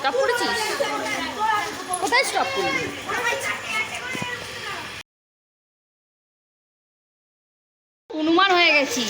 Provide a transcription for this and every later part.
Stop করেছিস কোথায় stop করলি? অনুমান হয়ে গেছি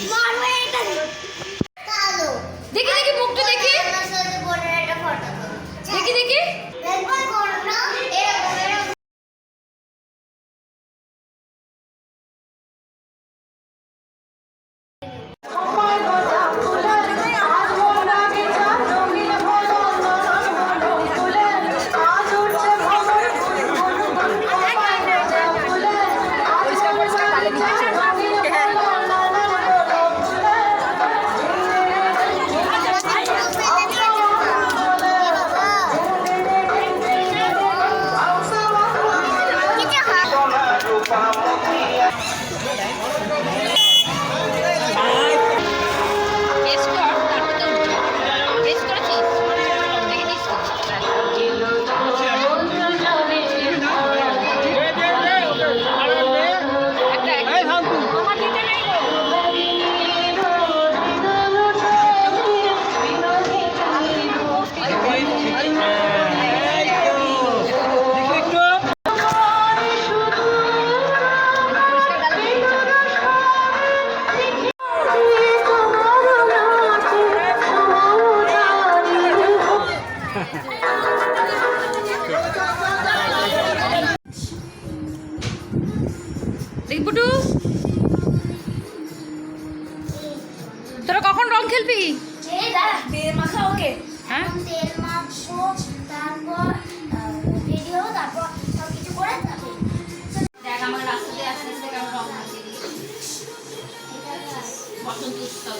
কখন রং খেলবি তেল মাখা ওকে? হ্যাঁ? তেল মাখবো তারপর রেডি তারপর সব কিছু করে দেখ আমার রাস্তা দিয়ে আস্তে আস্তে কেমন রং মাখিয়ে দিই বসন্ত উৎসব।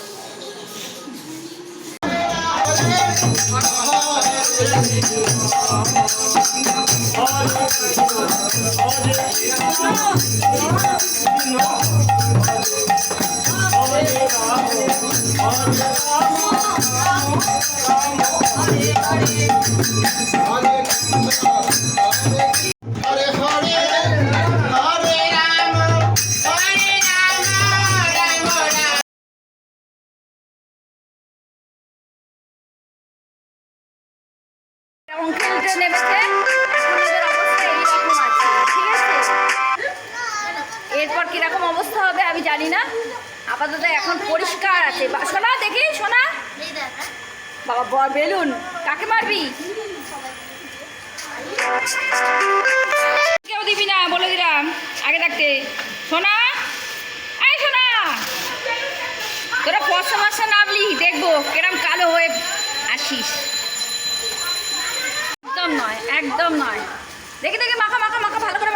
এরপর কীরকম অবস্থা হবে আমি জানি না। আপাতত এখন পরিষ্কার আছে। শোনা দেখি শোনা বাবা বেলুন। কাকে মারবি? কেউ দিবি না, বলে দিলাম। আগে থাকতে। শোনা এই শোনা তোরা ফর্সা মাসা নামলি দেখব কেরম কালো হয়ে আসিস। একদম নয় একদম নয়। দেখি দেখি, মাখা মাখা মাখা, ভালো করে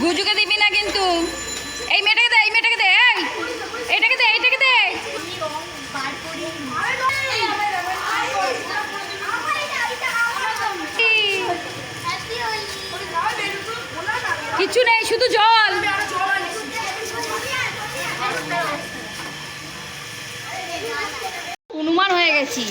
গুজুকে দিবি না কিন্তু। এই মেয়েটাকে দে এই মেয়েটাকে দে এই। এইটাকে দে এইটাকে দে। কিছু নেই শুধু জল। অনুমান হয়ে গেছি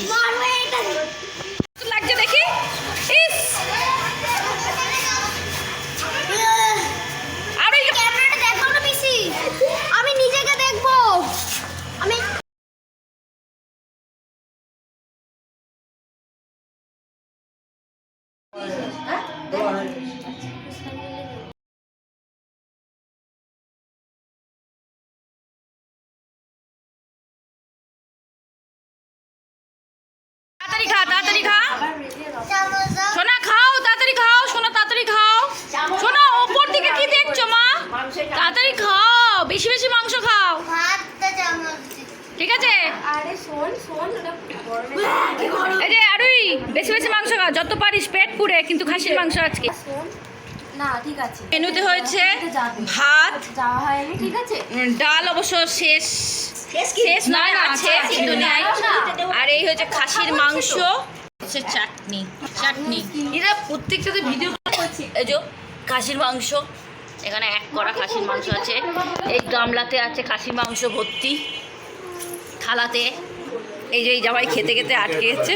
বেশি বেশি মাংস খাও। ঠিক আছে? আরে শোন শোন এই যে আরুই বেশি বেশি মাংস খাও। যত পারিস পেট পুড়ে কিন্তু খাসির মাংস আজকে। না ঠিক আছে। মেনুতে হয়েছে ভাত যাওয়া হয়নি ঠিক আছে? ডাল অবশ্য শেষ। শেষ নয় আছে কিন্তু নেই। আর এই হচ্ছে খাসির মাংস। হচ্ছে চাটনি চাটনি। এরা প্রত্যেকটাতে ভিডিও করছি। এই যে খাসির মাংস। এখানে এক কড়া খাসির মাংস আছে। এই গামলাতে আছে খাসির মাংস ভর্তি থালাতে। এই যে এই জামাই খেতে খেতে আটকে গেছে।